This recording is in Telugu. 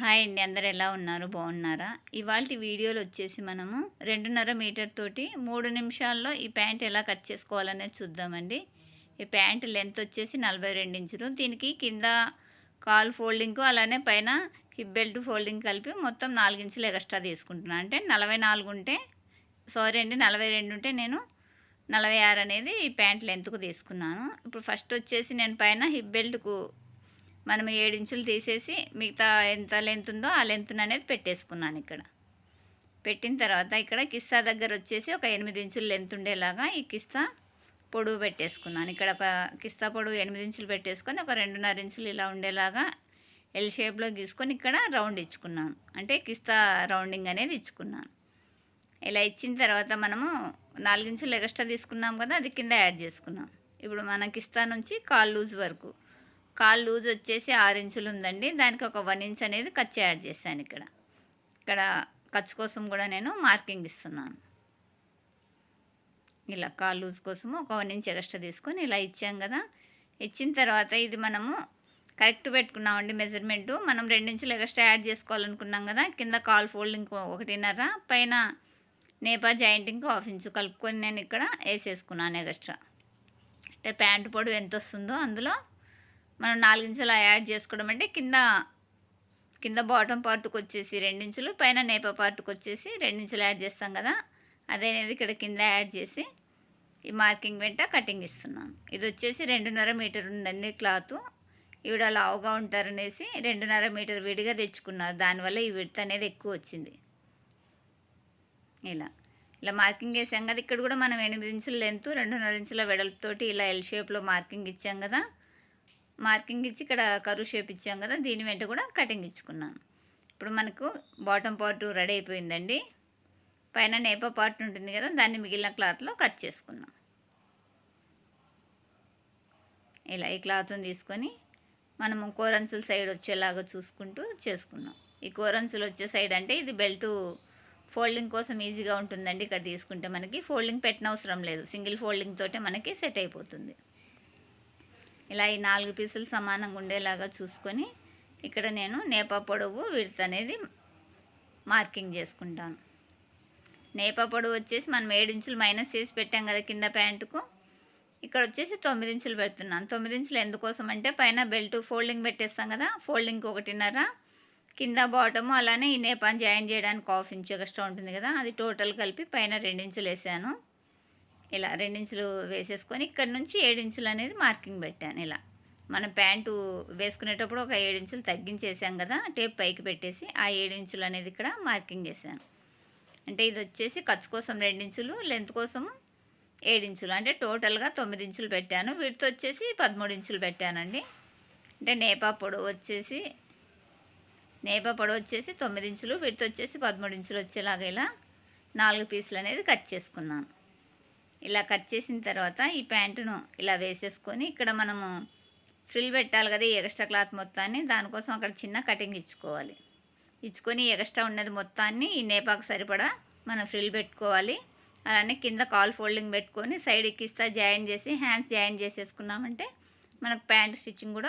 హాయ్ అండి అందరు ఎలా ఉన్నారు? బాగున్నారా? ఇవాళ వీడియోలో వచ్చేసి మనము రెండున్నర మీటర్ తోటి మూడు నిమిషాల్లో ఈ ప్యాంట్ ఎలా కట్ చేసుకోవాలనేది చూద్దామండి. ఈ ప్యాంట్ లెంత్ వచ్చేసి నలభై రెండు ఇంచులు. దీనికి కింద కాల్ ఫోల్డింగ్ అలానే పైన హిప్ బెల్ట్ ఫోల్డింగ్ కలిపి మొత్తం నాలుగు ఇంచులు ఎక్స్ట్రా తీసుకుంటున్నాను అంటే నలభై నాలుగు ఉంటే సారీ అండి నలభై రెండు ఉంటే నేను నలభై ఆరు అనేది ఈ ప్యాంట్ లెంత్కు తీసుకున్నాను. ఇప్పుడు ఫస్ట్ వచ్చేసి నేను పైన హిప్ బెల్ట్కు మనం ఏడించులు తీసేసి మిగతా ఎంత లెంత్ ఉందో ఆ లెంత్ అనేది పెట్టేసుకున్నాను ఇక్కడ. పెట్టిన తర్వాత ఇక్కడ కిస్తా దగ్గర వచ్చేసి ఒక ఎనిమిది ఇంచులు లెంత్ ఉండేలాగా ఈ కిస్తా పొడువు పెట్టేసుకున్నాను. ఇక్కడ ఒక కిస్తా పొడువు ఎనిమిది ఇంచులు పెట్టేసుకొని ఒక రెండున్నర ఇంచులు ఇలా ఉండేలాగా ఎల్ షేప్లో గీసుకొని ఇక్కడ రౌండ్ ఇచ్చుకున్నాను. అంటే కిస్తా రౌండింగ్ అనేది ఇచ్చుకున్నాను. ఇలా ఇచ్చిన తర్వాత మనము నాలుగించులు ఎక్స్ట్రా తీసుకున్నాం కదా అది కింద యాడ్ చేసుకున్నాం. ఇప్పుడు మన కిస్తా నుంచి కాల్ లూజ్ వరకు కాల్ లూజ్ వచ్చేసి ఆరు ఇంచులు ఉందండి. దానికి ఒక వన్ ఇంచ్ అనేది ఖర్చు యాడ్ చేశాను ఇక్కడ. ఇక్కడ ఖర్చు కోసం కూడా నేను మార్కింగ్ ఇస్తున్నాను. ఇలా కాల్ లూజ్ కోసము ఒక వన్ ఇంచ్ ఎక్స్ట్రా తీసుకొని ఇలా ఇచ్చాం కదా. ఇచ్చిన తర్వాత ఇది మనము కరెక్ట్ పెట్టుకున్నామండి మెజర్మెంటు. మనం రెండించులు ఎక్స్ట్రా యాడ్ చేసుకోవాలనుకున్నాం కదా. కింద కాల్ ఫోల్డింగ్ ఒకటిన్నర పైన నేపా జాయింటింగ్ హాఫ్ ఇంచు కలుపుకొని నేను ఇక్కడ వేసేసుకున్నాను ఎక్స్ట్రా. అంటే ప్యాంటు పొడవు ఎంత వస్తుందో అందులో మనం నాలుగించులు యాడ్ చేసుకోవడం అంటే కింద కింద బాటమ్ పార్ట్కి వచ్చేసి రెండించులు పైన నేప పార్ట్కి వచ్చేసి రెండించులు యాడ్ చేస్తాం కదా? అదేనేది ఇక్కడ కింద యాడ్ చేసి ఈ మార్కింగ్ వెంట కటింగ్ ఇస్తున్నాను. ఇది వచ్చేసి రెండున్నర మీటర్ ఉందండి క్లాత్. ఈవిడ లావుగా ఉంటారనేసి రెండున్నర మీటర్ విడిగా తెచ్చుకున్నారు. దానివల్ల ఈ విడత అనేది ఎక్కువ వచ్చింది. ఇలా. ఇలా మార్కింగ్ వేసాం కదా. ఇక్కడ కూడా మనం ఎనిమిది ఇంచుల లెంత్ రెండున్నర ఇంచుల వెడల్పుతోటి ఇలా ఎల్ షేప్లో మార్కింగ్ ఇచ్చాం కదా. మార్కింగ్ ఇచ్చి ఇక్కడ కరువు షేప్ ఇచ్చాం కదా దీని వెంట కూడా కటింగ్ ఇచ్చుకున్నాను ఇప్పుడు మనకు బాటమ్ పార్ట్ రెడీ అయిపోయిందండి. పైన నేప పార్ట్ ఉంటుంది కదా దాన్ని మిగిలిన క్లాత్లో కట్ చేసుకున్నాం. ఇలా ఈ క్లాత్ని తీసుకొని మనము కోరన్సుల సైడ్ వచ్చేలాగా చూసుకుంటూ చేసుకున్నాం. ఈ కోరన్సులు వచ్చే సైడ్ అంటే ఇది బెల్ట్ ఫోల్డింగ్ కోసం ఈజీగా ఉంటుందండి. ఇక్కడ తీసుకుంటే మనకి ఫోల్డింగ్ పెట్టిన అవసరం లేదు. సింగిల్ ఫోల్డింగ్ తోటే మనకి సెట్ అయిపోతుంది. ఇలా ఈ నాలుగు పీసులు సమానంగా ఉండేలాగా చూసుకొని ఇక్కడ నేను నేప పొడవు విడత అనేది మార్కింగ్ చేసుకుంటాను. నేప పొడవు వచ్చేసి మనం ఏడు ఇంచులు మైనస్ చేసి పెట్టాం కదా కింద ప్యాంటుకు. ఇక్కడ వచ్చేసి తొమ్మిది ఇంచులు పెడుతున్నాను. తొమ్మిది ఇంచులు ఎందుకోసం అంటే పైన బెల్ట్ ఫోల్డింగ్ పెట్టేస్తాం కదా ఫోల్డింగ్ ఒకటిన్నర. కింద బాటము అలానే ఈ నేపాన్ని జాయిన్ చేయడానికి హాఫ్ ఇంచు ఎక్స్ట్రా ఉంటుంది కదా అది టోటల్ కలిపి పైన రెండించులు వేసాను. ఇలా రెండించులు వేసేసుకొని ఇక్కడ నుంచి ఏడించులు అనేది మార్కింగ్ పెట్టాను ఇలా. మనం ప్యాంటు వేసుకునేటప్పుడు ఒక ఏడించులు తగ్గించేసాం కదా టేప్ పైకి పెట్టేసి ఆ ఏడించులు అనేది ఇక్కడ మార్కింగ్ చేశాను. అంటే ఇది వచ్చేసి ఖర్చు కోసం రెండించులు లెంత్ కోసం ఏడించులు. అంటే టోటల్గా తొమ్మిది ఇంచులు పెట్టాను. వీటితో వచ్చేసి పదమూడు ఇంచులు పెట్టానండి. అంటే నేపా పొడవు వచ్చేసి నేపా పొడవు వచ్చేసి తొమ్మిది ఇంచులు వీటితో వచ్చేసి పదమూడు ఇంచులు వచ్చేలాగా ఇలా నాలుగు పీసులు అనేది కట్ చేసుకున్నాను. ఇలా కట్ చేసిన తర్వాత ఈ ప్యాంటును ఇలా వేసేసుకొని ఇక్కడ మనము ఫ్రిల్ పెట్టాలి కదా ఈ ఎక్స్ట్రా క్లాత్ మొత్తాన్ని దానికోసం అక్కడ చిన్న కటింగ్ ఇచ్చుకోవాలి. ఇచ్చుకొని ఎక్స్ట్రా ఉన్నది మొత్తాన్ని ఈ నేపాకు సరిపడా మనం ఫ్రిల్ పెట్టుకోవాలి. అలానే కింద కాల్ ఫోల్డింగ్ పెట్టుకొని సైడ్ ఎక్కిస్తా జాయిన్ చేసి హ్యాండ్స్ జాయిన్ చేసేసుకున్నామంటే మనకు ప్యాంట్ స్టిచ్చింగ్ కూడా